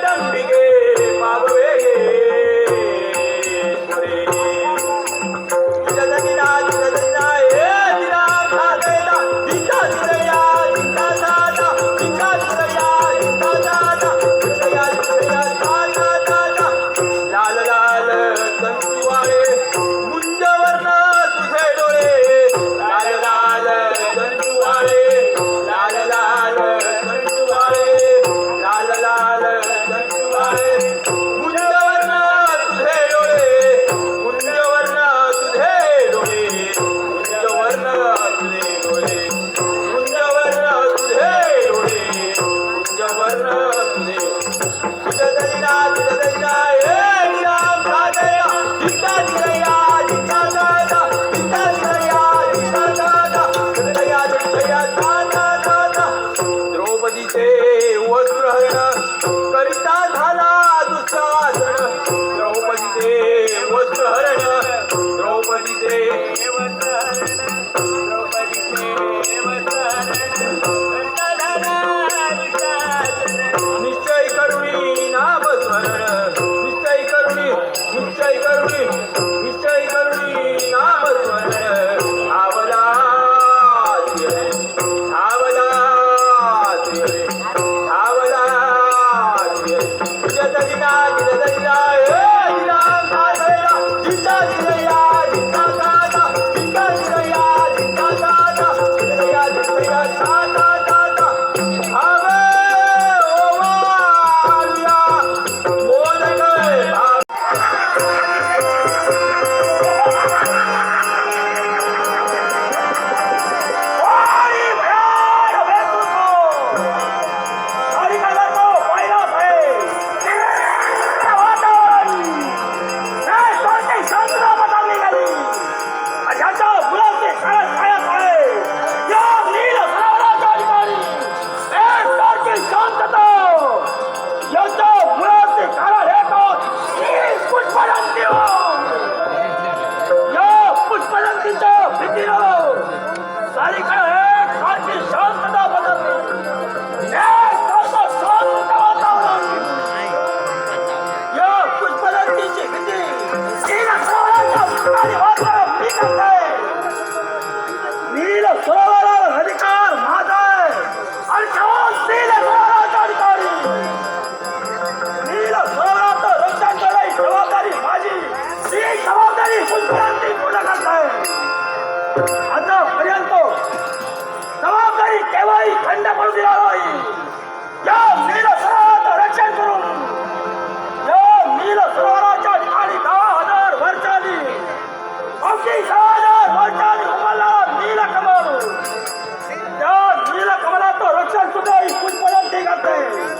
Let us आतापर्यंत जबाबदारी केव्हाही खंड पडू दिला नाही. या नील सरोवराचं रक्षण करून या नील सरोवराच्या ठिकाणी दहा हजार वर्षांनी अगदी सहा हजार वर्षांनी उमलणारा नील कमल. त्या नील कमलाचं रक्षण सुद्धा इथूनपर्यंत करते.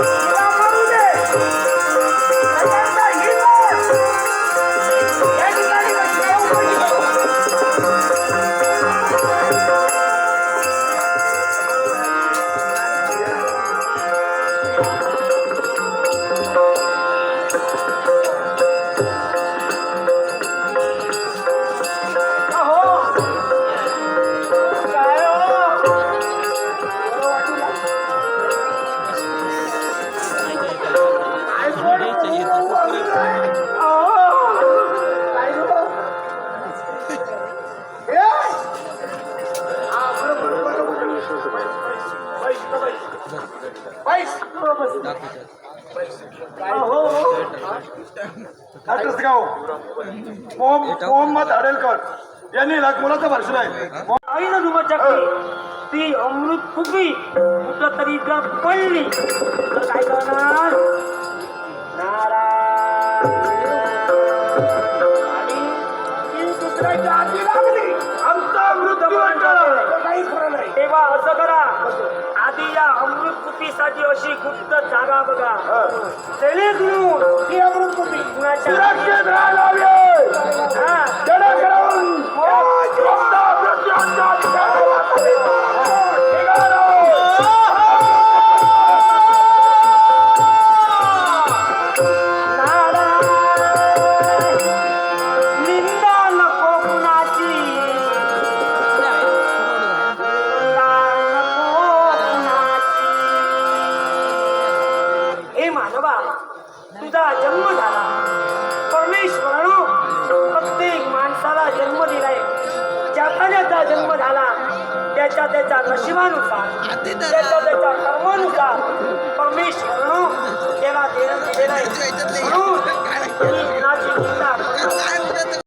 Vamos, मोहम्मद आडेलकर यांनी मुलाचं भाषण आहे आई ना आईनं दुमचकली ती अमृत फुगली कुठं तरी जर पडली तर काय करणार आणि ती दुसऱ्याच्या हाती लागली आमचा मृत्यू काही खरं नाही तेव्हा असं करा आधी या अमृत कुपीसाठी अशी गुप्त जागा बघा. जेणेकरून ती अमृत कुपी कुणाच्या मानवा. तुझा जन्म झाला. परमेश्वरानो प्रत्येक माणसाला जन्म दिलाय. ज्याचा ज्याचा जन्म झाला त्याच्या त्याच्या नशिबानुसार त्याच्या त्याच्या कर्मानुसार परमेश्वरानो त्याला देणं दिलेलं आहे. म्हणून